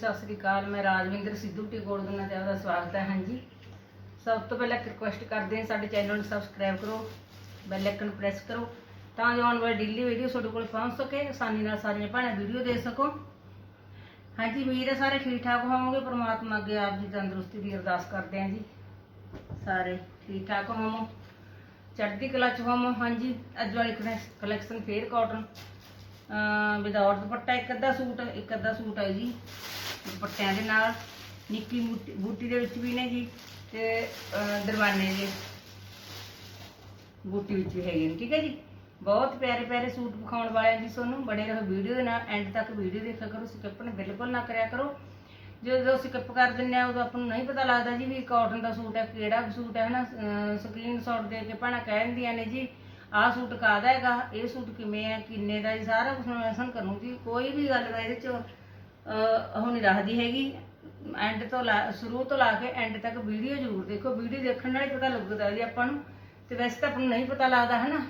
ਸਤਿ ਸ੍ਰੀ ਅਕਾਲ, ਮੈਂ ਰਾਜਵਿੰਦਰ ਸਿੱਧੂ ਟਿਕੋੜ ਦਾ ਤੁਹਾਡਾ ਸਵਾਗਤ ਹੈ, ਹਾਂਜੀ। ਸਭ ਤੋਂ ਪਹਿਲਾਂ ਰਿਕੁਐਸਟ ਕਰਦੇ ਹਾਂ, ਸਾਡੇ ਚੈਨਲ ਨੂੰ ਸਬਸਕ੍ਰਾਈਬ ਕਰੋ ਬੈਲ ਆਈਕਨ ਪ੍ਰੈਸ ਕਰੋ, ਤਾਂ ਜੋ ਆਉਣ ਵਾਲੀ ਡੇਲੀ ਵੀਡੀਓ ਤੁਹਾਡੇ ਕੋਲ ਪਹੁੰਚ ਸਕੇ, ਆਸਾਨੀ ਨਾਲ ਸਾਰੀਆਂ ਭੈਣਾਂ ਵੀਡੀਓ ਦੇਖ ਸਕੋ। ਹਾਂਜੀ ਵੀਰ ਹੈ ਸਾਰੇ ਠੀਕ ਠਾਕ ਹੋਵੋਗੇ, ਪ੍ਰਮਾਤਮਾ ਅੱਗੇ ਆਪ ਜੀ ਤੰਦਰੁਸਤੀ ਦੀ ਅਰਦਾਸ ਕਰਦੇ ਹਾਂ ਜੀ। ਸਾਰੇ ਠੀਕ ਠਾਕ ਹੋਵੋ, ਚੜ੍ਹਦੀ ਕਲਾ ਚ ਹੋਵੋ, ਹਾਂਜੀ। ਅੱਜ ਵਾਲੀ ਕਲੈਕਸ਼ਨ ਫੇਰ ਕਾਟਨ ਵਿਦਆਊਟ ਦੁਪੱਟਾ, ਇੱਕ ਅੱਧਾ ਸੂਟ, ਇੱਕ ਅੱਧਾ ਸੂਟ ਹੈ ਜੀ। ਦੁਪੱਟਿਆਂ ਦੇ ਨਾਲ ਨਿੱਕੀ ਬੂਟੀ ਦੇ ਵਿੱਚ ਵੀ ਨੇ ਜੀ ਤੇ ਅਹ, ਦਰਵਾਨੇ ਦੇ ਬੂਟੀ ਵਿੱਚ ਵੀ ਹੈਗੇ ਨੇ ਠੀਕ ਹੈ ਜੀ? ਬਹੁਤ ਪਿਆਰੇ ਪਿਆਰੇ ਸੂਟ ਵਿਖਾਉਣ ਵਾਲੇ ਜੀ ਤੁਹਾਨੂੰ ਬੜੇ ਰਹੋ ਵੀਡੀਓ ਦੇ ਨਾਲ ਐਂਡ ਤੱਕ ਵੀਡੀਓ ਦੇਖਿਆ ਕਰੋ ਸਕਿੱਪ ਨਾ ਬਿਲਕੁਲ ਨਾ ਕਰਿਆ ਕਰੋ। ਜਦੋਂ ਸਕਿੱਪ ਕਰ ਦਿੰਦੇ ਆ ਉਦੋਂ ਆਪਾਂ ਨੂੰ ਨਹੀਂ ਪਤਾ ਲੱਗਦਾ ਜੀ ਵੀ ਕਾਟਨ ਦਾ ਸੂਟ ਹੈ ਕਿਹੜਾ ਸੂਟ ਹੈ ਹਨਾ? ਸਕਰੀਨਸ਼ਾਟ ਦੇ ਕੇ ਭੈਣਾਂ ਕਹਿ ਦਿੰਦੀਆਂ ਨੇ ਜੀ ਆਹ ਸੂਟ ਕਾਹਦਾ ਹੈਗਾ? ਇਹ ਸੂਟ ਕਿਵੇਂ ਹੈ? ਕਿੰਨੇ ਦਾ ਜੀ ਸਾਰਾ ਕੁਝ ਮੈਂ ਮੈਂਸ਼ਨ ਕਰੂੰਗੀ ਕੋਈ ਵੀ ਗੱਲ ਦਾ ਇਹਦੇ ਚ ਅਹ, ਰੱਖਦੀ ਹੈਗੀ। ਐਂਡ ਤੋਂ ਲਾ ਸ਼ੁਰੂ ਤੋਂ ਲਾ ਕੇ ਐਂਡ ਤੱਕ ਵੀਡੀਓ ਜ਼ਰੂਰ ਦੇਖੋ। ਵੀਡੀਓ ਦੇਖਣ ਨਾਲ ਹੀ ਪਤਾ ਲੱਗਦਾ ਜੀ ਆਪਾਂ ਨੂੰ। ਤੇ ਵੈਸੇ ਤਾਂ ਆਪਾਂ ਨੂੰ ਨਹੀਂ ਪਤਾ ਲੱਗਦਾ ਹੈ ਨਾ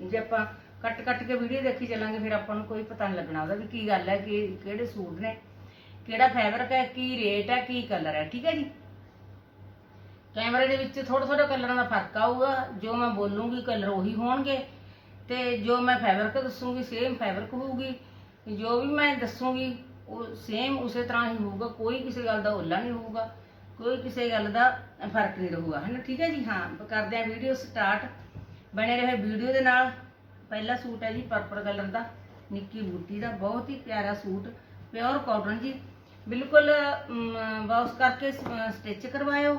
ਜੇ ਆਪਾਂ ਕੱਟ ਕੱਟ ਕੇ ਵੀਡੀਓ ਦੇਖੀ ਚੱਲਾਂਗੇ ਫਿਰ ਆਪਾਂ ਨੂੰ ਕੋਈ ਪਤਾ ਨਹੀਂ ਲੱਗਣਾ ਉਹਦਾ ਵੀ ਕੀ ਗੱਲ ਹੈ ਕਿ ਕਿਹੜੇ ਸੂਟ ਨੇ ਕਿਹੜਾ ਫੈਬਰਿਕ ਹੈ ਕੀ ਰੇਟ ਹੈ ਕੀ ਕਲਰ ਹੈ ਠੀਕ ਹੈ ਜੀ? ਕੈਮਰੇ ਦੇ ਵਿੱਚ ਥੋੜਾ ਥੋੜਾ ਕਲਰਾਂ ਦਾ ਫ਼ਰਕ ਆਊਗਾ। ਜੋ ਮੈਂ ਬੋਲੂੰਗੀ ਕਲਰ ਉਹੀ ਹੋਣਗੇ। ਤੇ ਜੋ ਮੈਂ ਫੈਬਰਿਕ ਦੱਸੂੰਗੀ ਸੇਮ ਫੈਬਰਿਕ ਹੋਊਗੀ। ਜੋ ਵੀ ਮੈਂ ਦੱਸੂੰਗੀ, ਉਹ ਸੇਮ ਉਸੇ ਤਰ੍ਹਾਂ ਹੀ ਹੋਊਗਾ, ਕੋਈ ਕਿਸੇ ਗੱਲ ਦਾ ਓਲਾ ਨਹੀਂ ਹੋਊਗਾ, ਕੋਈ ਕਿਸੇ ਗੱਲ ਦਾ ਫ਼ਰਕ ਨਹੀਂ ਰਹੂਗਾ ਹੈ ਨਾ ਠੀਕ ਹੈ ਜੀ? ਹਾਂ, ਆਪਾਂ ਕਰਦੇ ਹਾਂ ਵੀਡੀਓ ਸਟਾਰਟ ਬਣੇ ਰਹੇ ਵੀਡੀਓ ਦੇ ਨਾਲ। ਪਹਿਲਾ ਸੂਟ ਹੈ ਜੀ ਪਰਪਲ ਕਲਰ ਦਾ, ਨਿੱਕੀ ਬੂਟੀ ਦਾ, ਬਹੁਤ ਹੀ ਪਿਆਰਾ ਸੂਟ ਪਿਓਰ ਕਾਟਨ ਜੀ। ਬਿਲਕੁਲ ਵਾਸ਼ ਕਰਕੇ ਸਟਿਚ ਕਰਵਾਇਓ।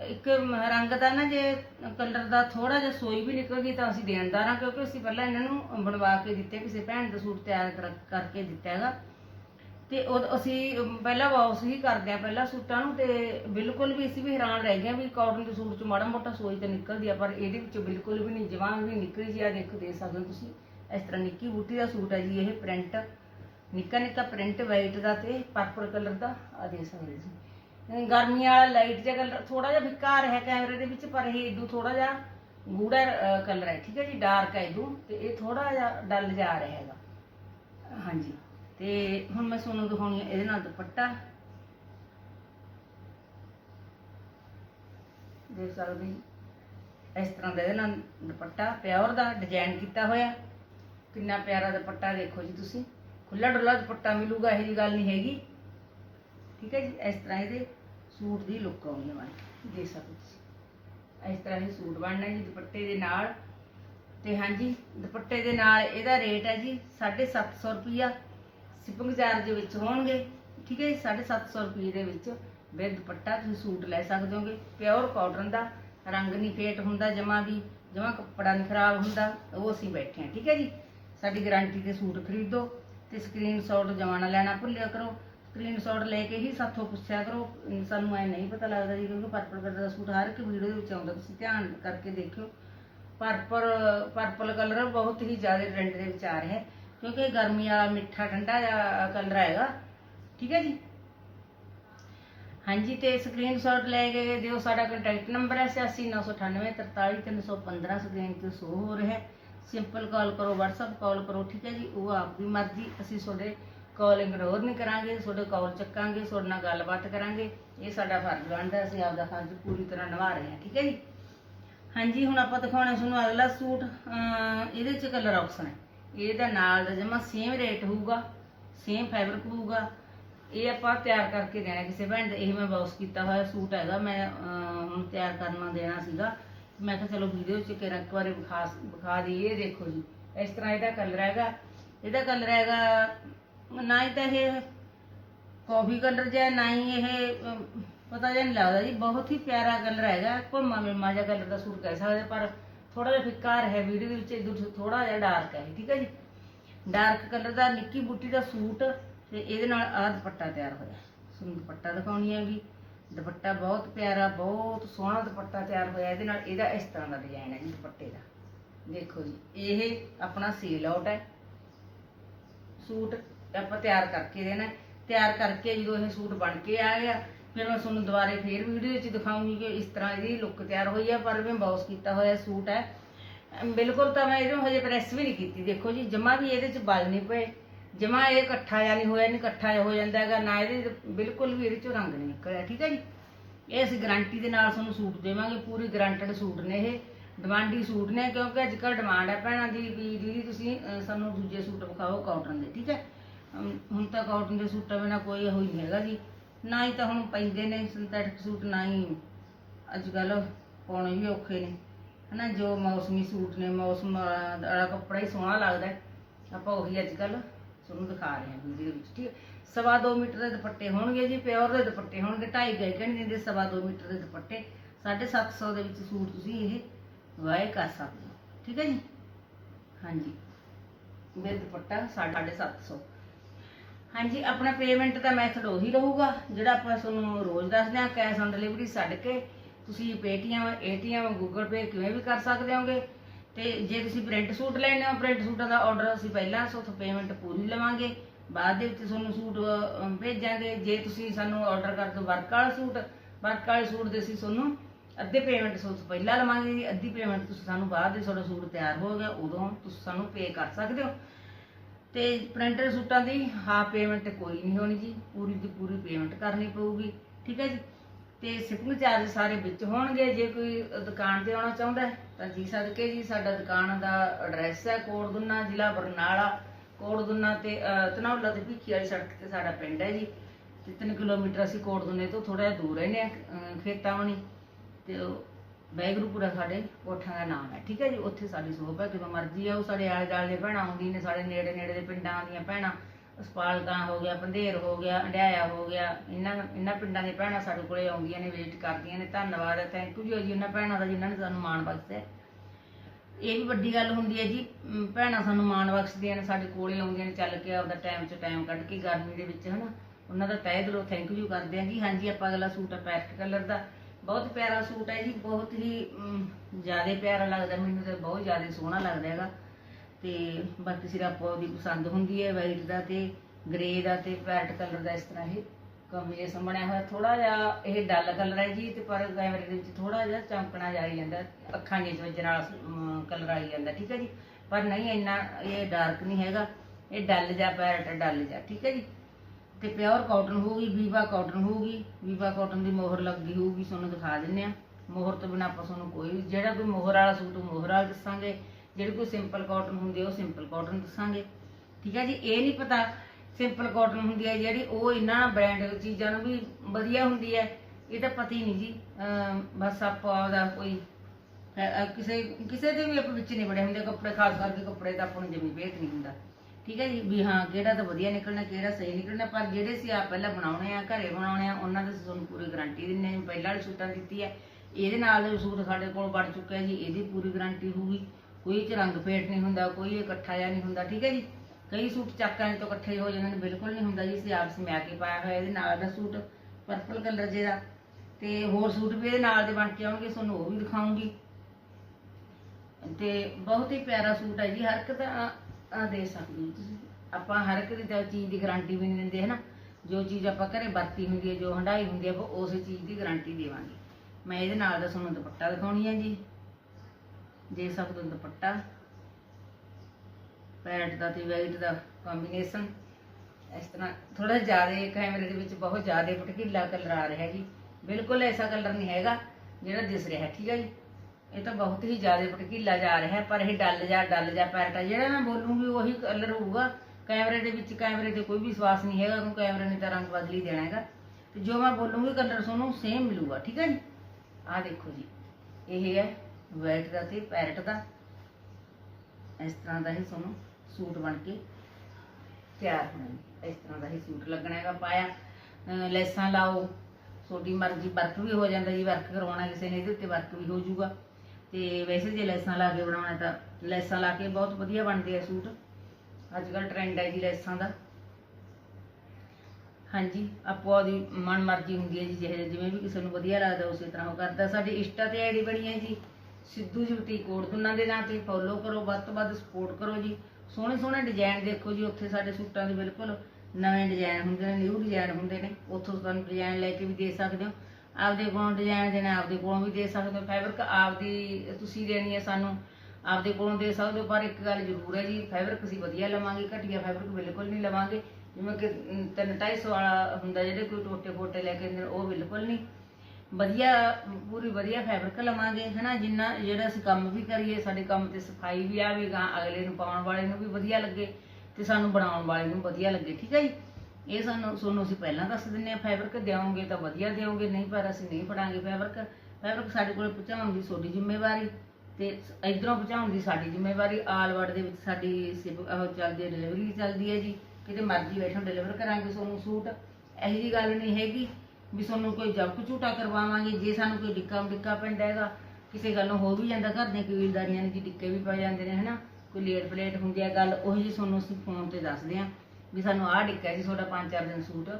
ਇੱਕ ਰੰਗ ਦਾ ਨਾ ਜੇ ਕਲਰ ਦਾ ਥੋੜਾ ਜਿਹਾ ਸੋਈ ਵੀ ਨਿਕਲ ਗਈ ਤਾਂ ਅਸੀਂ ਦੇਣਦਾਰ ਹਾਂ ਕਿਉਂਕਿ ਅਸੀਂ ਪਹਿਲਾਂ ਇਹਨਾਂ ਨੂੰ ਬਣਵਾ ਕੇ ਦਿੱਤੇ ਕਿਸੇ ਭੈਣ ਦਾ ਸੂਟ ਤਿਆਰ ਕਰ- ਕਰਕੇ ਦਿੱਤਾ ਹੈਗਾ। ਤੇ ਉਹ ਅਸੀਂ ਪਹਿਲਾਂ ਵਾਸ਼ ਹੀ ਕਰਦੇ ਆ ਪਹਿਲਾਂ ਸੂਟਾਂ ਨੂੰ ਤੇ ਬਿਲਕੁਲ ਵੀ ਅਸੀਂ ਵੀ ਹੈਰਾਨ ਰਹਿ ਗਏ ਵੀ ਕਾਟਨ ਦੇ ਸੂਟ ਚ ਮਾੜਾ ਮੋਟਾ ਸੋਈ ਤਾਂ ਨਿਕਲਦੀ ਆ, ਪਰ ਇਹਦੇ ਵਿੱਚ ਬਿਲਕੁਲ ਵੀ ਨਹੀਂ ਜਵਾਂ ਵੀ ਨਿਕਲੀ ਜੀ ਆ ਦੇਖ ਦੇ ਸਕਦੇ ਹੋ ਤੁਸੀਂ, ਇਸ ਤਰ੍ਹਾਂ ਨਿੱਕੀ ਬੂਟੀ ਦਾ ਸੂਟ ਹੈ ਜੀ, ਇਹ ਪ੍ਰਿੰਟ ਨਿੱਕਾ ਨਿੱਕਾ ਪ੍ਰਿੰਟ ਵਾਈਟ ਦਾ ਤੇ ਪਰਪਲ ਕਲਰ ਦਾ ਆ ਦੇ ਸਕਦੇ ਜੀ ਅਹ ਗਰਮੀਆਂ ਵਾਲਾ ਲਾਈਟ ਜਿਹਾ ਕਲਰ ਥੋੜਾ ਜਿਹਾ ਫਿੱਕਾ ਰਿਹਾ ਕੈਮਰੇ ਦੇ ਵਿੱਚ, ਪਰ ਇਹ ਇਦੋਂ ਥੋੜਾ ਜਿਹਾ ਗੂੜਾ ਕਲਰ ਹੈ, ਠੀਕ ਹੈ ਜੀ? ਡਾਰਕ ਹੈ ਇਦੋਂ ਤੇ ਇਹ ਥੋੜਾ ਜਿਹਾ ਡਲ ਜਾ ਰਿਹਾ ਹੈਗਾ। ਹਾਂਜੀ। ਤੇ ਹੁਣ ਮੈਂ ਤੁਹਾਨੂੰ ਦਿਖਾਉਣੀ ਹੈ ਇਹਦੇ ਨਾਲ ਦੁਪੱਟਾ। ਦੇਖ ਸਕਦੇ ਜੀ ਇਸ ਤਰ੍ਹਾਂ ਦਾ ਇਹਦੇ ਨਾਲ ਦੁਪੱਟਾ ਪਿਓਰ ਦਾ ਡਿਜ਼ਾਈਨ ਕੀਤਾ ਹੋਇਆ। ਕਿੰਨਾ ਪਿਆਰਾ ਦੁਪੱਟਾ ਦੇਖੋ ਜੀ ਤੁਸੀਂ। ਖੁੱਲਾ ਡੁੱਲਾ ਦੁਪੱਟਾ ਮਿਲੂਗਾ, ਇਹੋ ਜੀ ਗੱਲ ਨਹੀਂ ਹੈਗੀ। ਠੀਕ ਹੈ ਜੀ? ਇਸ ਤਰ੍ਹਾਂ ਇਹਦੇ ਸੂਟ ਦੀ ਲੁੱਕ ਆਉਣੀ ਹੈ ਬਣ ਦੇਖ ਸਕਦੇ ਤੁਸੀਂ ਇਸ ਤਰ੍ਹਾਂ ਇਹ ਸੂਟ ਬਣਨਾ ਜੀ ਦੁਪੱਟੇ ਦੇ ਨਾਲ। ਤੇ ਹਾਂਜੀ, ਦੁਪੱਟੇ ਦੇ ਨਾਲ ਇਹਦਾ ਰੇਟ ਹੈ ਜੀ 750 ਰੁਪਿਆ ਸ਼ਿਪਿੰਗ ਚਾਰਜ ਦੇ ਵਿੱਚ ਹੋਣਗੇ, ਠੀਕ ਹੈ ਜੀ 750 ਰੁਪਏ ਦੇ ਵਿੱਚ ਵਿਦ ਦੁਪੱਟਾ ਤੁਸੀਂ ਸੂਟ ਲੈ ਸਕਦੇ ਹੋਗੇ। ਪਿਓਰ ਕਾਟਨ ਦਾ ਰੰਗ ਨਹੀਂ ਫੇਟ ਹੁੰਦਾ, ਜਮਾ ਵੀ ਜਮਾ ਕੱਪੜਾ ਨਹੀਂ ਖਰਾਬ ਹੁੰਦਾ, ਉਹ ਅਸੀਂ ਬੈਠੇ ਹਾਂ, ਠੀਕ ਹੈ ਜੀ। ਸਾਡੀ ਗਾਰੰਟੀ ਤੇ ਸੂਟ ਖਰੀਦੋ ਤੇ ਸਕਰੀਨਸ਼ਾਟ ਜਮਾ ਨਾ ਲੈਣਾ ਭੁੱਲਿਆ ਕਰੋ। ਸਕਰੀਨਸ਼ਾਟ ਲੈ ਕੇ ਹੀ ਸਾਥੋਂ ਪੁੱਛਿਆ ਕਰੋ, ਅਮ ਸਾਨੂੰ ਐ ਨਹੀਂ ਪਤਾ ਲੱਗਦਾ ਜੀ, ਕਿਉਂਕਿ ਪਰਪਲ ਕਲਰ ਦਾ ਸੂਟ ਹਰ ਇੱਕ ਵੀਡੀਓ ਦੇ ਵਿੱਚ ਆਉਂਦਾ, ਤੁਸੀਂ ਧਿਆਨ ਕਰਕੇ ਦੇਖਿਓ। ਪਰਪਲ ਪਰਪਲ ਕਲਰ ਬਹੁਤ ਹੀ ਜ਼ਿਆਦਾ ਟ੍ਰੈਂਡ ਦੇ ਵਿੱਚ ਆ ਰਿਹਾ ਹੈ, ਕਿਉਂਕਿ ਇਹ ਗਰਮੀ ਵਾਲਾ, ਮਿੱਠਾ, ਠੰਡਾ ਜਿਹਾ ਕਲਰ ਹੈਗਾ ਠੀਕ ਹੈ ਜੀ? ਹਾਂਜੀ, ਤੇ ਸਕਰੀਨਸ਼ਾਟ ਲੈ ਕੇ ਦਿਓ, ਸਾਡਾ ਕੰਟੈਕਟ ਨੰਬਰ ਹੈ 8899433315 ਸਕਰੀਨ ਤੇ ਸ਼ੋ ਹੋ ਰਿਹਾ ਹੈ। ਸਿੰਪਲ ਕਾਲ ਕਰੋ, WhatsApp ਕਾਲ ਕਰੋ, ਠੀਕ ਹੈ ਜੀ? ਉਹ ਆਪ ਦੀ ਮਰਜ਼ੀ, ਅਸੀਂ ਤੁਹਾਡੇ ਕਾਲ ਇਗਨੋਰ ਨਹੀਂ ਕਰਾਂਗੇ, ਤੁਹਾਡੇ ਕਾਲ ਚੱਕਾਂਗੇ, ਤੁਹਾਡੇ ਨਾਲ ਗੱਲਬਾਤ ਕਰਾਂਗੇ। ਇਹ ਸਾਡਾ ਫਰਜ਼ ਬਣਦਾ, ਅਸੀਂ ਆਪਦਾ ਫਰਜ਼ ਪੂਰੀ ਤਰ੍ਹਾਂ ਨਿਭਾ ਰਹੇ ਹਾਂ, ਠੀਕ ਹੈ ਜੀ? ਹਾਂਜੀ, ਹੁਣ ਆਪਾਂ ਦਿਖਾਉਣਾ ਤੁਹਾਨੂੰ ਅਗਲਾ ਸੂਟ ਇਹਦੇ ਚ ਕਲਰ ਆਪਸ਼ਨ ਹੈ। ਇਹਦਾ ਨਾਲ ਦਾ ਜਮਾ ਸੇਮ ਰੇਟ ਹੋਊਗਾ ਸੇਮ ਫੈਬਰਿਕ ਹੋਊਗਾ। ਇਹ ਆਪਾਂ ਤਿਆਰ ਕਰਕੇ ਦੇਣਾ ਕਿਸੇ ਭੈਣ ਦੇ, ਇਹ ਮੈਂ ਵਾਸ਼ ਕੀਤਾ ਹੋਇਆ ਸੂਟ ਹੈਗਾ, ਮੈਂ ਹੁਣ ਤਿਆਰ ਕਰਨਾ ਦੇਣਾ ਸੀਗਾ। ਮੈਂ ਕਿਹਾ ਚਲੋ ਵੀਡੀਓ ਚ ਕਿਰਾ ਇੱਕ ਵਾਰੀ ਵਿਖਾ ਵਿਖਾ ਦਈਏ, ਇਹ ਦੇਖੋ ਜੀ। ਇਸ ਤਰ੍ਹਾਂ ਇਹਦਾ ਕਲਰ ਹੈਗਾ। ਇਹਦਾ ਕਲਰ ਹੈਗਾ ਨਾ ਹੀ ਤਾਂ ਇਹ ਕਾਫੀ ਕਲਰ ਜਿਹਾ ਨਾ ਹੀ ਇਹ ਅਮ, ਪਤਾ ਜਿਹਾ ਨਹੀਂ ਲੱਗਦਾ ਜੀ। ਬਹੁਤ ਹੀ ਪਿਆਰਾ ਕਲਰ ਹੈਗਾ। ਘੁੰਮਾ ਮਿਲਮਾ ਜਿਹਾ ਕਲਰ ਦਾ ਸੂਟ ਕਹਿ ਸਕਦੇ ਪਰ ਥੋੜਾ ਜਿਹਾ ਫਿੱਕਾ ਹੈ ਵੀਡੀਓ ਦੇ ਵਿੱਚ ਇਦੋਂ ਥੋੜਾ ਜਿਹਾ ਡਾਰਕ ਹੈ ਠੀਕ ਹੈ ਜੀ? ਡਾਰਕ ਕਲਰ ਦਾ ਨਿੱਕੀ ਬੂਟੀ ਦਾ ਸੂਟ ਤੇ ਇਹਦੇ ਨਾਲ ਆਹ ਦੁਪੱਟਾ ਤਿਆਰ ਹੋਇਆ। ਤੁਹਾਨੂੰ ਦੁਪੱਟਾ ਦਿਖਾਉਣੀ ਹੈਗੀ। ਦੁਪੱਟਾ ਬਹੁਤ ਪਿਆਰਾ ਬਹੁਤ ਸੋਹਣਾ ਦੁਪੱਟਾ ਤਿਆਰ ਹੋਇਆ। ਇਹਦੇ ਨਾਲ ਇਹਦਾ ਇਸ ਤਰ੍ਹਾਂ ਦਾ ਡਿਜ਼ਾਈਨ ਹੈ ਜੀ ਦੁਪੱਟੇ ਦਾ। ਦੇਖੋ ਜੀ ਇਹ ਆਪਣਾ ਸੇਲ ਆਊਟ ਹੈ। ਸੂਟ ਆਪਾਂ ਤਿਆਰ ਕਰਕੇ ਦੇਣਾ ਤਿਆਰ ਕਰਕੇ ਜਦੋਂ ਇਹ ਸੂਟ ਬਣ ਕੇ ਆ ਗਿਆ, ਫਿਰ ਮੈਂ ਤੁਹਾਨੂੰ ਦੁਬਾਰੇ ਫੇਰ ਵੀਡੀਓ ਵਿੱਚ ਦਿਖਾਉਂਗੀ ਕਿ ਇਸ ਤਰ੍ਹਾਂ ਇਹਦੀ ਲੁੱਕ ਤਿਆਰ ਹੋਈ ਹੈ ਪਰ ਮੈਂ ਬਾਉਸ ਕੀਤਾ ਹੋਇਆ ਸੂਟ ਹੈ। ਬਿਲਕੁਲ ਤਾਂ ਮੈਂ ਇਹਨੂੰ ਹਜੇ ਪ੍ਰੈਸ ਵੀ ਨਹੀਂ ਕੀਤੀ, ਦੇਖੋ ਜੀ, ਜਮਾ ਵੀ ਇਹਦੇ ਚ ਬਲ ਨਹੀਂ ਪਏ। ਜਮਾ ਇਹ ਇਕੱਠਾ ਜਾਂ ਨਹੀਂ ਹੋਇਆ ਨਹੀਂ ਇਕੱਠਾ ਜਿਹਾ ਹੋ ਜਾਂਦਾ ਹੈਗਾ, ਨਾ ਇਹਦੇ ਬਿਲਕੁਲ ਵੀ ਇਹਦੇ ਚੋਂ ਰੰਗ ਨਹੀਂ ਨਿਕਲਿਆ, ਠੀਕ ਹੈ ਜੀ। ਇਹ ਅਸੀਂ ਗਾਰੰਟੀ ਦੇ ਨਾਲ ਤੁਹਾਨੂੰ ਸੂਟ ਦੇਵਾਂਗੇ, ਪੂਰੀ ਗਾਰੰਟਡ ਸੂਟ ਨੇ ਇਹ, ਡਿਮਾਂਡੀ ਸੂਟ ਨੇ, ਕਿਉਂਕਿ ਅੱਜ ਕੱਲ੍ਹ ਡਿਮਾਂਡ ਹੈ ਭੈਣਾਂ ਦੀ, ਵੀ ਦੀਦੀ ਤੁਸੀਂ ਸਾਨੂੰ ਦੂਜੇ ਸੂਟ ਵਿਖਾਓ ਕਾਟਨ ਦੇ, ਠੀਕ ਹੈ। ਅਮ, ਹੁਣ ਤਾਂ ਕਾਟਨ ਦੇ ਸੂਟਾਂ ਬਿਨਾਂ ਕੋਈ ਇਹੋ ਹੀ ਨਹੀਂ ਹੈਗਾ ਜੀ। ਨਾ ਹੀ ਤਾਂ ਹੁਣ ਪੈਂਦੇ ਨੇ ਸਿੰਥੈਟਿਕ ਸੂਟ ਨਾ ਹੀ ਅੱਜ ਕੱਲ੍ਹ ਪਾਉਣੇ ਵੀ ਔਖੇ ਨੇ। ਹਨਾ ਜੋ ਮੌਸਮੀ ਸੂਟ ਨੇ ਮੌਸਮ ਵਾਲਾ ਕੱਪੜਾ ਹੀ ਸੋਹਣਾ ਲੱਗਦਾ ਹੈ। ਆਪਾਂ ਉਹੀ ਅੱਜ ਕੱਲ੍ਹ ਤੁਹਾਨੂੰ ਦਿਖਾ ਰਹੇ ਹਾਂ ਵੀਡੀਓ ਵਿੱਚ ਠੀਕ ਹੈ? ਸਵਾ ਦੋ ਮੀਟਰ ਦੇ ਦੁਪੱਟੇ ਹੋਣਗੇ ਜੀ ਪਿਓਰ ਦੇ ਦੁਪੱਟੇ ਹੋਣਗੇ ਢਾਈ ਗਏ ਕਹਿੰਦੇ ਦਿੰਦੇ ਸਵਾ ਦੋ ਮੀਟਰ ਦੇ ਦੁਪੱਟੇ। 750 ਦੇ ਵਿੱਚ ਸੂਟ ਤੁਸੀਂ ਇਹ ਵਾਏ ਕਰ ਸਕਦੇ ਹੋ ਠੀਕ ਹੈ ਜੀ? ਹਾਂਜੀ। ਮੇਰੇ ਦੁਪੱਟਾ 750 ਹਾਂਜੀ, ਆਪਣਾ ਪੇਮੈਂਟ ਦਾ ਮੈਥਡ ਉਹੀ ਰਹੂਗਾ, ਜਿਹੜਾ ਆਪਾਂ ਤੁਹਾਨੂੰ ਰੋਜ਼ ਦੱਸਦੇ ਹਾਂ ਕੈਸ਼ ਔਨ ਡਿਲੀਵਰੀ ਛੱਡ ਕੇ ਤੁਸੀਂ ਪੇਟੀਐਮ ਏਟੀਐਮ ਗੂਗਲ ਪੇ ਕਿਵੇਂ ਵੀ ਕਰ ਸਕਦੇ ਹੋਗੇ। ਤੇ ਜੇ ਤੁਸੀਂ ਪ੍ਰਿੰਟ ਸੂਟ ਲੈਣੇ ਹੋ ਪ੍ਰਿੰਟ ਸੂਟਾਂ ਦਾ ਆਰਡਰ ਅਸੀਂ ਪਹਿਲਾਂ ਸੋਥ ਪੇਮੈਂਟ ਪੂਰੀ ਲਵਾਂਗੇ। ਬਾਅਦ ਦੇ ਵਿੱਚ ਤੁਹਾਨੂੰ ਸੂਟ ਭੇਜਾਂਗੇ। ਜੇ ਤੁਸੀਂ ਸਾਨੂੰ ਆਰਡਰ ਕਰ ਦਿਓ ਵਰਕ ਵਾਲਾ ਸੂਟ ਵਰਕ ਵਾਲੇ ਸੂਟ ਦੇ ਅਸੀਂ ਤੁਹਾਨੂੰ ਅੱਧੇ ਪੇਮੈਂਟ ਸੋਥ ਪਹਿਲਾਂ ਲਵਾਂਗੇ। ਜੀ ਅੱਧੀ ਪੇਮੈਂਟ ਤੁਸੀਂ ਸਾਨੂੰ ਬਾਅਦ ਦੇ ਤੁਹਾਡਾ ਸੂਟ ਤਿਆਰ ਹੋ ਗਿਆ, ਉਦੋਂ ਤੁਸੀਂ ਸਾਨੂੰ ਪੇ ਕਰ ਸਕਦੇ ਹੋ। ਤੇ ਪ੍ਰਿੰਟਡ ਸੂਟਾਂ ਦੀ ਹਾਫ ਪੇਮੈਂਟ ਕੋਈ ਨਹੀਂ ਹੋਣੀ ਜੀ ਪੂਰੀ ਦੀ ਪੂਰੀ ਪੇਮੈਂਟ ਕਰਨੀ ਪਊਗੀ ਠੀਕ ਹੈ ਜੀ? ਤੇ ਸ਼ਿਪਿੰਗ ਚਾਰਜ ਸਾਰੇ ਵਿੱਚ ਹੋਣਗੇ ਜੇ ਕੋਈ ਦੁਕਾਨ ਤੇ ਆਉਣਾ ਚਾਹੁੰਦਾ ਤਾਂ ਜੀ ਸਦਕੇ ਜੀ ਸਾਡਾ ਦੁਕਾਨ ਦਾ ਐਡਰੈਸ ਹੈ ਕੋੜਦੁੰਨਾ ਜ਼ਿਲ੍ਹਾ ਬਰਨਾਲਾ ਕੋੜਦੁੰਨਾ ਤੇ ਅਹ, ਧਨੌਲਾ ਤੇ ਭੀਖੀ ਵਾਲੀ ਸੜਕ ਤੇ ਸਾਡਾ ਪਿੰਡ ਹੈ ਜੀ। ਤੇ 3 ਕਿਲੋਮੀਟਰ ਅਸੀਂ ਕੋੜਦੁੰਨੇ ਤੋਂ ਥੋੜਾ ਜਿਹਾ ਦੂਰ ਰਹਿੰਦੇ ਹਾਂ ਖੇਤਾਂ ਵਣੀ ਤੇ ਉਹ ਸਾਡੇ ਕੋਠਾਂ ਦਾ ਨਾਮ ਹੈ, ਠੀਕ ਹੈ ਜੀ? ਉੱਥੇ ਸਾਡੀ ਸੋਭ ਹੈ, ਜਦੋਂ ਮਰਜ਼ੀ ਆਓ, ਸਾਡੇ ਆਲੇ ਦੁਆਲੇ ਦੇ ਭੈਣਾਂ ਆਉਂਦੀਆਂ ਨੇ, ਸਾਡੇ ਨੇੜੇ ਨੇੜੇ ਦੇ ਪਿੰਡਾਂ ਦੀਆਂ ਭੈਣਾਂ। ਉਸਪਾਲਕਾਂ ਹੋ ਗਿਆ, ਪੰਧੇਰ ਹੋ ਗਿਆ, ਅੰਡਿਆਇਆ ਹੋ ਗਿਆ, ਇਹਨਾਂ ਇਹਨਾਂ ਪਿੰਡਾਂ ਦੇ ਭੈਣਾਂ ਸਾਡੇ ਕੋਲੇ ਆਉਂਦੀਆਂ ਨੇ, ਵੇਟ ਕਰਦੀਆਂ ਨੇ, ਧੰਨਵਾਦ ਥੈਂਕ ਯੂ ਜੀ। ਉਹਨਾਂ ਭੈਣਾਂ ਦਾ, ਜਿਨ੍ਹਾਂ ਨੇ ਸਾਨੂੰ ਮਾਣ ਬਖਸ਼ਿਆ। ਇਹ ਵੀ ਵੱਡੀ ਗੱਲ ਹੁੰਦੀ ਹੈ ਜੀ ਭੈਣਾਂ ਸਾਨੂੰ ਮਾਣ ਬਖਸ਼ਦੀਆਂ ਨੇ, ਸਾਡੇ ਕੋਲੇ ਆਉਂਦੀਆਂ ਨੇ, ਚੱਲ ਕੇ ਆਪਦਾ ਟਾਈਮ 'ਚ ਟਾਈਮ ਕੱਢ ਕੇ ਗਰਮੀ ਦੇ ਵਿੱਚ, ਹਨਾ? ਉਹਨਾਂ ਦਾ ਤਹਿ ਦਿਲੋਂ ਥੈਂਕ ਯੂ ਕਰਦੇ ਹਾਂ ਜੀ। ਹਾਂਜੀ, ਆਪਾਂ ਅਗਲਾ ਸੂਟ ਆ ਪੈਰਟ ਕਲਰ ਦਾ। ਬਹੁਤ ਪਿਆਰਾ ਸੂਟ ਹੈ ਜੀ, ਬਹੁਤ ਹੀ ਜ਼ਿਆਦਾ ਪਿਆਰਾ ਲੱਗਦਾ, ਮੈਨੂੰ ਤਾਂ ਬਹੁਤ ਜ਼ਿਆਦਾ ਸੋਹਣਾ ਲੱਗਦਾ ਹੈਗਾ। ਤੇ ਬਾਕੀ ਸਿਰ ਆਪੋ ਦੀ ਪਸੰਦ ਹੁੰਦੀ ਹੈ, ਵਾਈਟ ਦਾ ਤੇ ਗ੍ਰੇ ਦਾ ਤੇ ਪੈਰਟ ਕਲਰ ਦਾ ਇਸ ਤਰ੍ਹਾਂ ਇਹ ਕੰਬੀਨੇਸ਼ਨ ਬਣਿਆ ਹੋਇਆ। ਥੋੜਾ ਜਿਹਾ ਇਹ ਡਲ ਕਲਰ ਹੈ ਜੀ, ਤੇ ਪਰ ਕੈਮਰੇ ਦੇ ਵਿੱਚ ਥੋੜਾ ਜਿਹਾ ਚਮਕਣਾ ਜਾਈ ਜਾਂਦਾ, ਅੱਖਾਂ ਦੇ ਵਿੱਚ ਨਾਲ ਕਲਰ ਆਈ ਜਾਂਦਾ, ਠੀਕ ਹੈ ਜੀ? ਪਰ ਨਹੀਂ, ਇੰਨਾ ਇਹ ਡਾਰਕ ਨਹੀਂ ਹੈਗਾ, ਇਹ ਡਲ ਜਾਂ ਪੈਰਟ ਡਲ ਜਾਂ ਠੀਕ ਹੈ ਜੀ? ਤੇ ਪਿਓਰ ਕਾਟਨ ਹੋਊਗੀ, ਵੀਵਾ ਕਾਟਨ ਹੋਊਗੀ, ਵੀਵਾ ਕਾਟਨ ਦੀ ਮੋਹਰ ਲੱਗੀ ਹੋਊਗੀ, ਤੁਹਾਨੂੰ ਦਿਖਾ ਦਿੰਨੇ ਆ ਮੋਹਰ ਤੋਂ ਬਿਨਾਂ ਆਪਾਂ ਤੁਹਾਨੂੰ ਕੋਈ, ਜਿਹੜਾ ਕੋਈ ਮੋਹਰ ਵਾਲਾ ਸੂਟ, ਉਹ ਮੋਹਰ ਵਾਲਾ ਦੱਸਾਂਗੇ। ਜਿਹੜੀ ਕੋਈ ਸਿੰਪਲ ਕਾਟਨ ਹੁੰਦੀ ਹੈ ਉਹ ਸਿੰਪਲ ਕਾਟਨ ਦੱਸਾਂਗੇ। ਠੀਕ ਹੈ ਜੀ? ਇਹ ਨਹੀਂ ਪਤਾ ਸਿੰਪਲ ਕਾਟਨ ਹੁੰਦੀ ਹੈ ਜਿਹੜੀ, ਉਹ ਇਹਨਾਂ ਬ੍ਰਾਂਡ ਚੀਜ਼ਾਂ ਨੂੰ ਵੀ ਵਧੀਆ ਹੁੰਦੀ ਹੈ। ਇਹ ਤਾਂ ਪਤਾ ਹੀ ਨਹੀਂ ਜੀ। ਬਸ ਆਪਾਂ ਦਾ ਕੋਈ ਕਿਸੇ ਕਿਸੇ ਦੇ ਵੀ ਆਪਾਂ ਵਿੱਚ ਨਹੀਂ ਬੜੇ ਹੁੰਦੇ ਕੱਪੜੇ, ਖਾਸ ਕਰਕੇ ਕੱਪੜੇ ਦਾ ਆਪਾਂ ਨੂੰ ਜਮੀ ਭੇਤ ਨਹੀਂ ਹੁੰਦਾ। ਠੀਕ ਹੈ ਜੀ, ਵੀ ਹਾਂ, ਕਿਹੜਾ ਤਾਂ ਵਧੀਆ ਨਿਕਲਣਾ, ਕਿਹੜਾ ਸਹੀ ਨਿਕਲਣਾ, ਪਰ ਜਿਹੜੇ ਸੀ ਆਪ ਪਹਿਲਾਂ ਬਣਾਉਣੇ ਆ, ਘਰੇ ਬਣਾਉਣੇ ਆ, ਉਹਨਾਂ ਦੀ ਤੁਹਾਨੂੰ ਪੂਰੀ ਗਾਰੰਟੀ ਦਿੰਨੇ ਆ ਪਹਿਲਾਂ ਵਾਲੀ ਸੂਟਾਂ ਦਿੱਤੀ ਹੈ, ਇਹਦੇ ਨਾਲ ਦੇ ਸੂਟ ਸਾਡੇ ਕੋਲ ਬਣ ਚੁੱਕਿਆ ਜੀ, ਇਹਦੀ ਪੂਰੀ ਗਾਰੰਟੀ ਹੋਊਗੀ, ਕੋਈ ਚ ਰੰਗ ਫੇਟ ਨਹੀਂ ਹੁੰਦਾ, ਕੋਈ ਇਕੱਠਾ ਜਾਂ ਨਹੀਂ ਹੁੰਦਾ, ਠੀਕ ਹੈ ਜੀ, ਕਈ ਸੂਟ ਚੱਕਾਂ ਤੋਂ ਇਕੱਠੇ ਹੋ ਜਾਂਦੇ ਨੇ, ਬਿਲਕੁਲ ਨਹੀਂ ਹੁੰਦਾ ਜੀ, ਅਸੀਂ ਆਪ ਸਮਿਆ ਕੇ ਪਾਇਆ ਹੋਇਆ ਇਹਦੇ ਨਾਲ ਦਾ ਸੂਟ ਪਰਪਲ ਕਲਰ ਜਿਹਦਾ, ਤੇ ਹੋਰ ਸੂਟ ਵੀ ਇਹਦੇ ਨਾਲ ਦੇ ਬਣ ਕੇ ਆਉਣਗੇ, ਤੁਹਾਨੂੰ ਉਹ ਵੀ ਦਿਖਾਉਂਗੀ, ਤੇ ਬਹੁਤ ਹੀ ਪਿਆਰਾ ਸੂਟ ਹੈ ਜੀ, ਹਰ ਇੱਕ ਤਾਂ ਆ ਦੇ ਸਕਦੇ ਹੋ ਤੁਸੀਂ। ਆਪਾਂ ਹਰ ਇੱਕ ਦੀ ਤਾਂ ਚੀਜ਼ ਦੀ ਗਾਰੰਟੀ ਵੀ ਨਹੀਂ ਦਿੰਦੇ, ਹਨਾ? ਜੋ ਚੀਜ਼ ਆਪਾਂ ਘਰੇ ਵਰਤੀ ਹੁੰਦੀ ਹੈ, ਜੋ ਹੰਡਾਈ ਹੁੰਦੀ ਹੈ, ਆਪਾਂ ਉਸੇ ਚੀਜ਼ ਦੀ ਗਾਰੰਟੀ ਦੇਵਾਂਗੇ। ਮੈਂ ਇਹਦੇ ਨਾਲ ਦਾ ਤੁਹਾਨੂੰ ਦੁਪੱਟਾ ਦਿਖਾਉਣੀ ਹੈ ਜੀ। ਦੇ ਸਕਦੇ ਹੋ ਦੁਪੱਟਾ ਪੈਰਟ ਦਾ ਤੇ ਵਾਈਟ ਦਾ ਕੰਬੀਨੇਸ਼ਨ ਇਸ ਤਰ੍ਹਾਂ ਥੋੜਾ ਜ਼ਿਆਦਾ ਕੈਮਰੇ ਦੇ ਵਿੱਚ ਬਹੁਤ ਜ਼ਿਆਦਾ ਭਟਕੀਲਾ ਕਲਰ ਆ ਰਿਹਾ ਜੀ। ਬਿਲਕੁਲ ਐਸਾ ਕਲਰ ਨਹੀਂ ਹੈਗਾ, ਜਿਹੜਾ ਦਿਸ ਰਿਹਾ, ਠੀਕ ਹੈ ਜੀ? ਇਹ ਤਾਂ ਬਹੁਤ ਹੀ ਜ਼ਿਆਦਾ ਭਟਕੀਲਾ ਜਾ ਰਿਹਾ ਹੈ, ਪਰ ਇਹ ਡੱਲ ਜਾ ਡੱਲ ਜਾ ਪੈਰਟ ਆ। ਜਿਹੜਾ ਮੈਂ ਬੋਲੂੰਗੀ ਉਹੀ ਕਲਰ ਹੋਊਗਾ। ਕੈਮਰੇ ਦੇ ਵਿੱਚ ਕੈਮਰੇ ਤੇ ਕੋਈ ਵੀ ਵਿਸ਼ਵਾਸ ਨਹੀਂ ਹੈਗਾ ਕਿਉਂਕਿ ਕੈਮਰੇ ਨੇ ਤਾਂ ਰੰਗ ਬਦਲ ਹੀ ਦੇਣਾ ਹੈਗਾ। ਤੇ ਜੋ ਮੈਂ ਬੋਲੂੰਗੀ ਕਲਰ ਤੁਹਾਨੂੰ ਸੇਮ ਮਿਲੂਗਾ ਠੀਕ ਹੈ ਜੀ? ਆਹ ਦੇਖੋ ਜੀ ਇਹ ਹੈ ਵਾਈਟ ਦਾ ਤੇ ਪੈਰਟ ਦਾ। ਇਸ ਤਰ੍ਹਾਂ ਦਾ ਹੀ ਤੁਹਾਨੂੰ ਸੂਟ ਬਣ ਕੇ ਤਿਆਰ ਹੋਣਾ ਜੀ। ਇਸ ਤਰ੍ਹਾਂ ਦਾ ਹੀ ਸੂਟ ਲੱਗਣਾ ਹੈਗਾ ਪਾਇਆ। ਅਹ ਲੈਸਾਂ ਲਾਓ ਤੁਹਾਡੀ ਮਰਜ਼ੀ ਵਰਕ ਵੀ ਹੋ ਜਾਂਦਾ ਜੀ ਵਰਕ ਕਰਵਾਉਣਾ ਕਿਸੇ ਨੇ ਇਹਦੇ ਉੱਤੇ ਵਰਕ ਵੀ ਹੋ ਜਾਊਗਾ। ਤੇ ਵੈਸੇ ਜੇ ਲੈਸਾਂ ਲਾ ਕੇ ਬਣਾਉਣਾ ਤਾਂ ਲੈਸਾਂ ਲਾ ਕੇ ਬਹੁਤ ਵਧੀਆ ਬਣਦੇ ਆ ਸੂਟ। ਅੱਜ ਕੱਲ ਟ੍ਰੈਂਡ ਹੈ ਜੀ ਲੈਸਾਂ ਦਾ। ਹਾਂਜੀ, ਆਪੋ ਦੀ ਮਨ ਮਰਜ਼ੀ ਹੁੰਦੀ ਹੈ ਜੀ, ਜਿਹੇ ਜਿਵੇਂ ਵੀ ਕਿਸੇ ਨੂੰ ਵਧੀਆ ਲੱਗਦਾ ਉਸੇ ਤਰ੍ਹਾਂ ਉਹ ਕਰਦਾ। ਸਾਡੀ ਇੰਸਟਾ ਤੇ ਆਈਡੀ ਬਣੀ ਹੈ ਜੀ, ਸਿੱਧੂ ਜੀ ਕੋਟ ਕੋਡ ਦੇ ਨਾਂ ਤੇ। ਫੋਲੋ ਕਰੋ, ਵੱਧ ਤੋਂ ਵੱਧ ਸਪੋਰਟ ਕਰੋ ਜੀ। ਸੋਹਣੇ ਸੋਹਣੇ ਡਿਜ਼ਾਈਨ ਦੇਖੋ ਜੀ, ਉੱਥੇ ਸਾਡੇ ਸੂਟਾਂ ਦੇ ਬਿਲਕੁਲ ਨਵੇਂ ਡਿਜ਼ਾਈਨ ਹੁੰਦੇ ਨੇ ਨਿਊ ਡਿਜ਼ਾਈਨ ਹੁੰਦੇ ਨੇ। ਉੱਥੋਂ ਤੁਹਾਨੂੰ ਡਿਜ਼ਾਈਨ ਲੈ ਕੇ ਵੀ ਦੇ ਸਕਦੇ ਹੋ। ਆਪਦੇ ਕੋਲੋਂ ਡਿਜ਼ਾਈਨ ਦੇਣਾ ਆਪਦੇ ਕੋਲੋਂ ਵੀ ਦੇ ਸਕਦੇ ਹੋ। ਫੈਬਰਿਕ ਆਪਦੀ ਤੁਸੀਂ ਦੇਣੀ ਹੈ ਸਾਨੂੰ ਆਪਦੇ ਕੋਲੋਂ ਦੇ ਸਕਦੇ ਹੋ ਪਰ ਇੱਕ ਗੱਲ ਜ਼ਰੂਰ ਹੈ ਜੀ ਫੈਬਰਿਕ ਅਸੀਂ ਵਧੀਆ ਲਵਾਂਗੇ ਘਟੀਆ ਫੈਬਰਿਕ ਬਿਲਕੁਲ ਨਹੀਂ ਲਵਾਂਗੇ। ਜਿਵੇਂ ਕਿ ਅਮ, ਤਿੰਨ ਢਾਈ ਸੌ ਵਾਲਾ ਹੁੰਦਾ ਜਿਹੜੇ ਕੋਈ ਟੋਟੇ ਫੋਟੇ ਲੈ ਕੇ ਆਉਂਦੇ ਨੇ, ਉਹ ਬਿਲਕੁਲ ਨਹੀਂ। ਵਧੀਆ ਪੂਰੀ ਵਧੀਆ ਫੈਬਰਿਕ ਲਵਾਂਗੇ ਹਨਾ? ਜਿੰਨਾ ਜਿਹੜਾ ਅਸੀਂ ਕੰਮ ਵੀ ਕਰੀਏ ਸਾਡੇ ਕੰਮ ਤੇ ਸਫ਼ਾਈ ਵੀ ਆਵੇ ਅਗਲੇ ਨੂੰ ਪਾਉਣ ਵਾਲੇ ਨੂੰ ਵੀ ਵਧੀਆ ਲੱਗੇ ਤੇ ਸਾਨੂੰ ਬਣਾਉਣ ਵਾਲੇ ਨੂੰ ਵਧੀਆ ਲੱਗੇ ਠੀਕ ਹੈ ਜੀ? ਇਹ ਸਾਨੂੰ ਤੁਹਾਨੂੰ ਅਸੀਂ ਪਹਿਲਾਂ ਦੱਸ ਦਿੰਨੇ ਆ ਫੈਬਰਿਕ ਦਿਓਗੇ ਤਾਂ ਵਧੀਆ ਦਿਓਗੇ ਨਹੀਂ ਪਰ ਅਸੀਂ ਨਹੀਂ ਫੜਾਂਗੇ ਫੈਬਰਿਕ ਫੈਬਰਿਕ ਸਾਡੇ ਕੋਲ ਪਹੁੰਚਾਉਣ ਦੀ ਤੁਹਾਡੀ ਜ਼ਿੰਮੇਵਾਰੀ ਤੇ ਇਧਰੋਂ ਪਹੁੰਚਾਉਣ ਦੀ ਸਾਡੀ ਜ਼ਿੰਮੇਵਾਰੀ, ਆਲ ਵਰਡ ਦੇ ਵਿੱਚ ਸਾਡੀ ਸਿਪ- ਉਹ ਚੱਲਦੀ ਹੈ, ਡਿਲੀਵਰੀ ਚੱਲਦੀ ਹੈ ਜੀ। ਕਿਤੇ ਮਰਜ਼ੀ ਬੈਠੋ, ਡਿਲੀਵਰ ਕਰਾਂਗੇ ਤੁਹਾਨੂੰ ਸੂਟ। ਇਹੋ ਜੀ ਗੱਲ ਨਹੀਂ ਹੈਗੀ ਵੀ ਤੁਹਾਨੂੰ ਕੋਈ ਜਬਕ ਝੂਟਾ ਕਰਵਾਵਾਂਗੇ, ਜੇ ਸਾਨੂੰ ਕੋਈ ਡਿੱਕਾ ਡਿੱਕਾ ਪੈਂਦਾ ਹੈਗਾ, ਕਿਸੇ ਗੱਲ ਨੂੰ ਹੋ ਵੀ ਜਾਂਦਾ, ਘਰ ਦੀਆਂ ਕਬੀਲਦਾਰੀਆਂ ਨੇ ਜੀ, ਡਿੱਕੇ ਵੀ ਪੈ ਜਾਂਦੇ ਨੇ, ਹਨਾ? ਕੋਈ ਲੇਟ ਪਲੇਟ ਹੁੰਦੀ ਹੈ, ਗੱਲ ਉਹੀ ਜੀ ਤੁਹਾਨੂੰ ਅਸੀਂ ਫੋਨ ਤੇ ਦੱਸਦੇ ਹਾਂ। ਵੀ ਸਾਨੂੰ ਆਹ ਡਿੱਕਿਆ ਸੀ ਤੁਹਾਡਾ ਪੰਜ ਚਾਰ ਦਿਨ ਸੂਟ।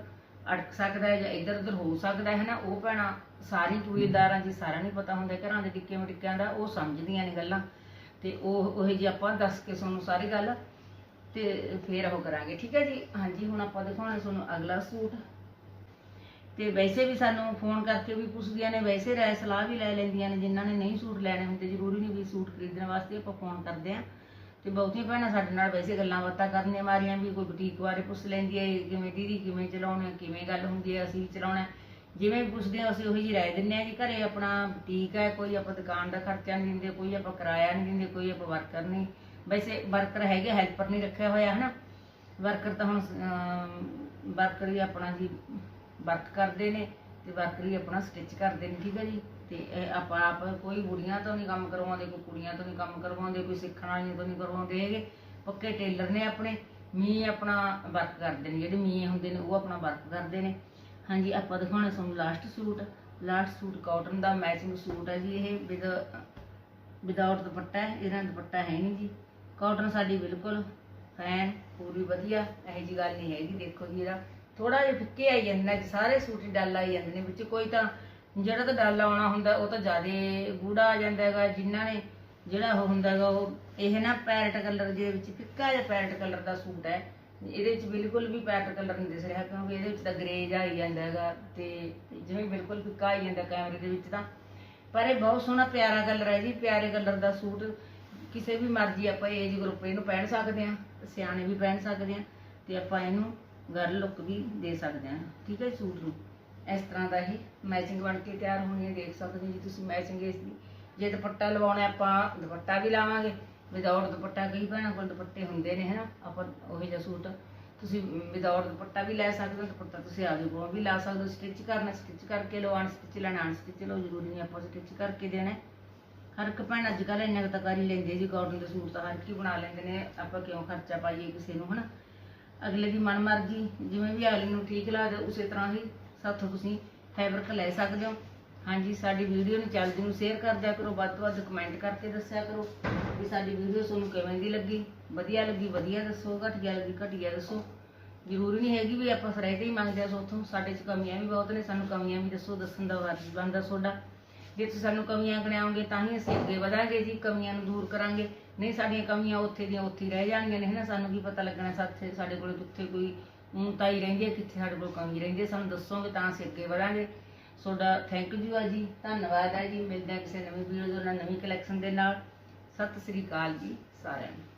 ਅਟਕ ਸਕਦਾ ਹੈ ਜਾਂ ਇੱਧਰ ਉੱਧਰ ਹੋ ਸਕਦਾ ਹੈ ਨਾ, ਉਹ ਭੈਣਾਂ ਸਾਰੀ ਕਬੀਲਦਾਰਾਂ ਜੀ ਸਾਰਾ ਨਹੀਂ ਪਤਾ ਹੁੰਦਾ, ਘਰਾਂ ਦੇ ਟਿੱਕੇ ਮਟਿੱਕਿਆਂ ਦਾ, ਉਹ ਸਮਝਦੀਆਂ ਨੇ ਗੱਲਾਂ। ਤੇ ਉਹ ਉਹ ਜੀ ਆਪਾਂ ਦੱਸ ਕੇ ਤੁਹਾਨੂੰ ਸਾਰੀ ਗੱਲ, ਤੇ ਫੇਰ ਉਹ ਕਰਾਂਗੇ, ਠੀਕ ਹੈ ਜੀ? ਹਾਂਜੀ, ਹੁਣ ਆਪਾਂ ਦਿਖਾਉਣਾ ਤੁਹਾਨੂੰ ਅਗਲਾ ਸੂਟ। ਤੇ ਵੈਸੇ ਵੀ ਸਾਨੂੰ ਫੋਨ ਕਰਕੇ ਵੀ ਪੁੱਛਦੀਆਂ ਨੇ, ਵੈਸੇ ਰਾਏ ਸਲਾਹ ਵੀ ਲੈ ਲੈਂਦੀਆਂ ਨੇ, ਜਿਨ੍ਹਾਂ ਨੇ ਨਹੀਂ ਸੂਟ ਲੈਣੇ ਹੁੰਦੇ, ਜ਼ਰੂਰੀ ਨਹੀਂ ਵੀ ਸੂਟ ਖਰੀਦਣ ਵਾਸਤੇ ਆਪਾਂ ਫੋਨ ਕਰਦੇ ਆ ਤੇ ਬਹੁਤੀਆਂ ਭੈਣਾਂ ਸਾਡੇ ਨਾਲ ਵੈਸੇ ਗੱਲਾਂ ਬਾਤਾਂ ਕਰਨੀਆਂ, ਮਾਰੀਆਂ ਵੀ, ਕੋਈ ਬੁਟੀਕ ਬਾਰੇ ਪੁੱਛ ਲੈਂਦੀ ਹੈ, ਕਿਵੇਂ ਦੀਦੀ, ਕਿਵੇਂ ਚਲਾਉਣਾ, ਕਿਵੇਂ ਗੱਲ ਹੁੰਦੀ ਹੈ, ਅਸੀਂ ਚਲਾਉਣਾ ਜਿਵੇਂ ਵੀ ਪੁੱਛਦੇ ਆ ਅਸੀਂ ਉਹੀ ਜੀ ਰਾਏ ਦਿੰਦੇ ਆ ਜੀ ਘਰੇ ਆਪਣਾ ਬੁਟੀਕ ਹੈ, ਕੋਈ ਆਪਾਂ ਦੁਕਾਨ ਦਾ ਖਰਚਾ ਨਹੀਂ ਦਿੰਦੇ, ਕੋਈ ਆਪਾਂ ਕਿਰਾਇਆ ਨਹੀਂ ਦਿੰਦੇ, ਕੋਈ ਆਪਾਂ ਵਰਕਰ ਨਹੀਂ। ਵੈਸੇ ਵਰਕਰ ਹੈਗੇ ਹੈਲਪਰ ਨਹੀਂ ਰੱਖਿਆ ਹੋਇਆ, ਹਨਾ? ਵਰਕਰ ਤਾਂ ਹੁਣ ਵਰਕਰ ਹੀ ਆਪਣਾ ਜੀ ਵਰਕ ਕਰਦੇ ਨੇ। ਤੇ ਵਰਕਰੀ ਆਪਣਾ ਸਟਿਚ ਕਰਦੇ ਨੇ, ਠੀਕ ਹੈ ਜੀ? ਤੇ ਇਹ ਆਪਾਂ ਆਪ ਕੋਈ ਬੁੜੀਆਂ ਤੋਂ ਨਹੀਂ ਕੰਮ ਕਰਵਾਉਂਦੇ, ਕੋਈ ਕੁੜੀਆਂ ਤੋਂ ਨਹੀਂ ਕੰਮ ਕਰਵਾਉਂਦੇ, ਕੋਈ ਸਿੱਖਣ ਵਾਲੀਆਂ ਤੋਂ ਨਹੀਂ ਕਰਵਾਉਂਦੇ ਹੈਗੇ। ਪੱਕੇ ਟੇਲਰ ਨੇ ਆਪਣੇ ਮੀ ਆਪਣਾ ਵਰਕ ਕਰਦੇ ਨੇ, ਜਿਹੜੇ ਮੀ ਹੁੰਦੇ ਨੇ, ਉਹ ਆਪਣਾ ਵਰਕ ਕਰਦੇ ਨੇ। ਹਾਂਜੀ, ਆਪਾਂ ਦਿਖਾਉਣਾ ਤੁਹਾਨੂੰ last suit. Last suit cotton ਦਾ ਮੈਚਿੰਗ ਸੂਟ ਹੈ ਜੀ ਇਹ ਵਿਦ ਵਿਦਆਊਟ ਦੁਪੱਟਾ ਹੈ, ਇਹਦਾ ਦੁਪੱਟਾ ਹੈ ਨਹੀਂ ਜੀ। ਕਾਟਨ ਸਾਡੀ ਬਿਲਕੁਲ ਫੈਨ ਪੂਰੀ ਵਧੀਆ, ਇਹੋ ਜੀ ਗੱਲ ਨਹੀਂ ਹੈਗੀ, ਦੇਖੋ ਜੀ ਇਹਦਾ। ਥੋੜਾ ਜਿਹਾ ਫਿੱਕੇ ਆਈ ਜਾਂਦੇ ਨੇ, ਸਾਰੇ ਸੂਟ ਹੀ ਡੱਲ ਆਈ ਜਾਂਦੇ ਨੇ ਵਿੱਚ, ਕੋਈ ਤਾਂ ਜਿਹੜਾ ਤਾਂ ਡੱਲ ਆਉਣਾ ਹੁੰਦਾ, ਉਹ ਤਾਂ ਜ਼ਿਆਦਾ ਗੂੜਾ ਆ ਜਾਂਦਾ ਹੈਗਾ, ਜਿਨ੍ਹਾਂ ਨੇ ਜਿਹੜਾ ਉਹ ਹੁੰਦਾ ਹੈਗਾ, ਉਹ ਇਹ ਨਾ ਪੈਰਟ ਕਲਰ ਦੇ ਵਿੱਚ ਫਿੱਕਾ ਜਿਹਾ ਪੈਰਟ ਕਲਰ ਦਾ ਸੂਟ ਹੈ, ਇਹਦੇ ਵਿੱਚ ਬਿਲਕੁਲ ਵੀ ਪੈਰਟ ਕਲਰ ਨਹੀਂ ਦਿਸ ਰਿਹਾ, ਕਿਉਂਕਿ ਇਹਦੇ ਵਿੱਚ ਤਾਂ ਗ੍ਰੇ ਜਿਹਾ ਆਈ ਜਾਂਦਾ ਹੈਗਾ ਤੇ ਜਿਵੇਂ ਬਿਲਕੁਲ ਫਿੱਕਾ ਆਈ ਜਾਂਦਾ ਕੈਮਰੇ ਦੇ ਵਿੱਚ ਤਾਂ। ਪਰ ਇਹ ਬਹੁਤ ਸੋਹਣਾ ਪਿਆਰਾ ਕਲਰ ਹੈ ਜੀ, ਪਿਆਰੇ ਕਲਰ ਦਾ ਸੂਟ। ਕਿਸੇ ਵੀ ਮਰਜ਼ੀ ਆਪਾਂ ਏਜ ਗਰੁੱਪ ਇਹਨੂੰ ਪਹਿਨ ਸਕਦੇ ਆ ਸਿਆਣੇ ਵੀ ਪਹਿਨ ਸਕਦੇ ਆ ਤੇ ਆਪਾਂ ਇਹਨੂੰ ਗਰਲ ਲੁੱਕ ਵੀ ਦੇ ਸਕਦੇ ਹਾਂ। ਠੀਕ ਹੈ ਸੂਟ ਨੂੰ। ਇਸ ਤਰ੍ਹਾਂ ਦਾ ਇਹ ਮੈਚਿੰਗ ਬਣ ਕੇ ਤਿਆਰ ਹੋਣੀ ਹੈ, ਦੇਖ ਸਕਦੇ ਹੋ ਜੀ ਤੁਸੀਂ ਮੈਚਿੰਗ ਇਸ ਦੀ। ਜੇ ਦੁਪੱਟਾ ਲਵਾਉਣਾ ਆਪਾਂ ਦੁਪੱਟਾ ਵੀ ਲਾਵਾਂਗੇ। ਵਿਦਆਊਟ ਦੁਪੱਟਾ ਕਈ ਭੈਣਾਂ ਕੋਲ ਦੁਪੱਟੇ ਹੁੰਦੇ ਨੇ, ਹਨਾ? ਆਪਾਂ ਉਹੀ ਜਿਹਾ ਸੂਟ ਤੁਸੀਂ ਵਿਦਆਊਟ ਦੁਪੱਟਾ ਵੀ ਲੈ ਸਕਦੇ ਹੋ, ਦੁਪੱਟਾ ਤੁਸੀਂ ਆਪਦੇ ਕੋਲੋਂ ਵੀ ਲਾ ਸਕਦੇ ਹੋ। ਸਟਿਚ ਕਰਨਾ ਸਟਿਚ ਕਰਕੇ ਲਓ ਅਨਸਟਿਚ ਲੈਣਾ ਅਨਸਟਿਚ ਲਓ, ਜ਼ਰੂਰੀ ਨਹੀਂ ਆਪਾਂ ਸਟਿਚ ਕਰਕੇ ਦੇਣਾ ਹਰ ਇੱਕ ਭੈਣ ਅੱਜ ਕੱਲ੍ਹ ਇੰਨਾ ਕੁ ਤਾਂ ਕਰ ਹੀ ਲੈਂਦੇ ਜੀ ਕਾਟਨ ਦੇ ਸੂਟ ਤਾਂ ਹਰ ਇੱਕ ਹੀ ਬਣਾ ਲੈਂਦੇ ਨੇ। ਆਪਾਂ ਕਿਉਂ ਖਰਚਾ ਪਾਈਏ ਕਿਸੇ ਨੂੰ, ਹਨਾ? ਅਗਲੇ ਦੀ ਮਨ ਮਰਜ਼ੀ ਜਿਵੇਂ ਵੀ ਅਗਲੇ ਨੂੰ ਠੀਕ ਲੱਗਦਾ ਉਸੇ ਤਰ੍ਹਾਂ ਹੀ ਸਾਥੋਂ ਤੁਸੀਂ ਫੈਬਰਿਕ ਲੈ ਸਕਦੇ ਹੋ। ਹਾਂਜੀ, ਸਾਡੀ ਵੀਡੀਓ ਨੂੰ ਚੱਲਦੀ ਨੂੰ ਸ਼ੇਅਰ ਕਰ ਦਿਆ ਕਰੋ, ਵੱਧ ਤੋਂ ਵੱਧ ਕਮੈਂਟ ਕਰਕੇ ਦੱਸਿਆ ਕਰੋ ਵੀ ਸਾਡੀ ਵੀਡੀਓ ਤੁਹਾਨੂੰ ਕਿਵੇਂ ਦੀ ਲੱਗੀ। ਵਧੀਆ ਲੱਗੀ, ਵਧੀਆ ਦੱਸੋ, ਘਟੀਆ ਲੱਗੀ, ਘਟੀਆ ਦੱਸੋ। ਜ਼ਰੂਰੀ ਨਹੀਂ ਹੈਗੀ ਵੀ ਆਪਾਂ ਫਰਾਈ ਤੇ ਹੀ ਮੰਗਦੇ ਆ ਸੋਥੋਂ, ਸਾਡੇ 'ਚ ਕਮੀਆਂ ਵੀ ਬਹੁਤ ਨੇ, ਸਾਨੂੰ ਕਮੀਆਂ ਵੀ ਦੱਸੋ, ਦੱਸਣ ਦਾ ਫਰਜ਼ ਬਣਦਾ ਤੁਹਾਡਾ। ਜੇ ਤੁਸੀਂ ਸਾਨੂੰ ਕਮੀਆਂ ਗਣਾਓਗੇ ਤਾਂ ਹੀ ਅਸੀਂ ਅੱਗੇ ਵਧਾਂਗੇ ਜੀ, ਕਮੀਆਂ ਨੂੰ ਦੂਰ ਕਰਾਂਗੇ। ਨਹੀਂ, ਸਾਡੀਆਂ ਕਮੀਆਂ ਉੱਥੇ ਦੀਆਂ ਉੱਥੇ ਹੀ ਰਹਿ ਜਾਣਗੀਆਂ ਨੇ ਹਨਾ ਸਾਨੂੰ ਕੀ ਪਤਾ ਲੱਗਣਾ ਸਾਥੇ ਸਾਡੇ ਕੋਲ ਕਿੱਥੇ ਕੋਈ ਊਂਤਾਈ ਹੀ ਰਹਿੰਦੀ ਹੈ ਕਿੱਥੇ ਸਾਡੇ ਕੋਲ ਕਮੀ ਰਹਿੰਦੀ ਹੈ ਸਾਨੂੰ ਦੱਸੋਗੇ ਤਾਂ ਅਸੀਂ ਅੱਗੇ ਵਧਾਂਗੇ। ਤੁਹਾਡਾ ਥੈਂਕ ਯੂ ਆ ਜੀ, ਧੰਨਵਾਦ ਹੈ ਜੀ। ਮਿਲਦੇ ਹਾਂ ਕਿਸੇ ਨਵੀਂ ਵੀਡੀਓ ਦੇ ਨਾਲ, ਨਵੀਂ ਕਲੈਕਸ਼ਨ ਦੇ ਨਾਲ। ਸਤਿ ਸ੍ਰੀ ਅਕਾਲ ਜੀ ਸਾਰਿਆਂ ਨੂੰ।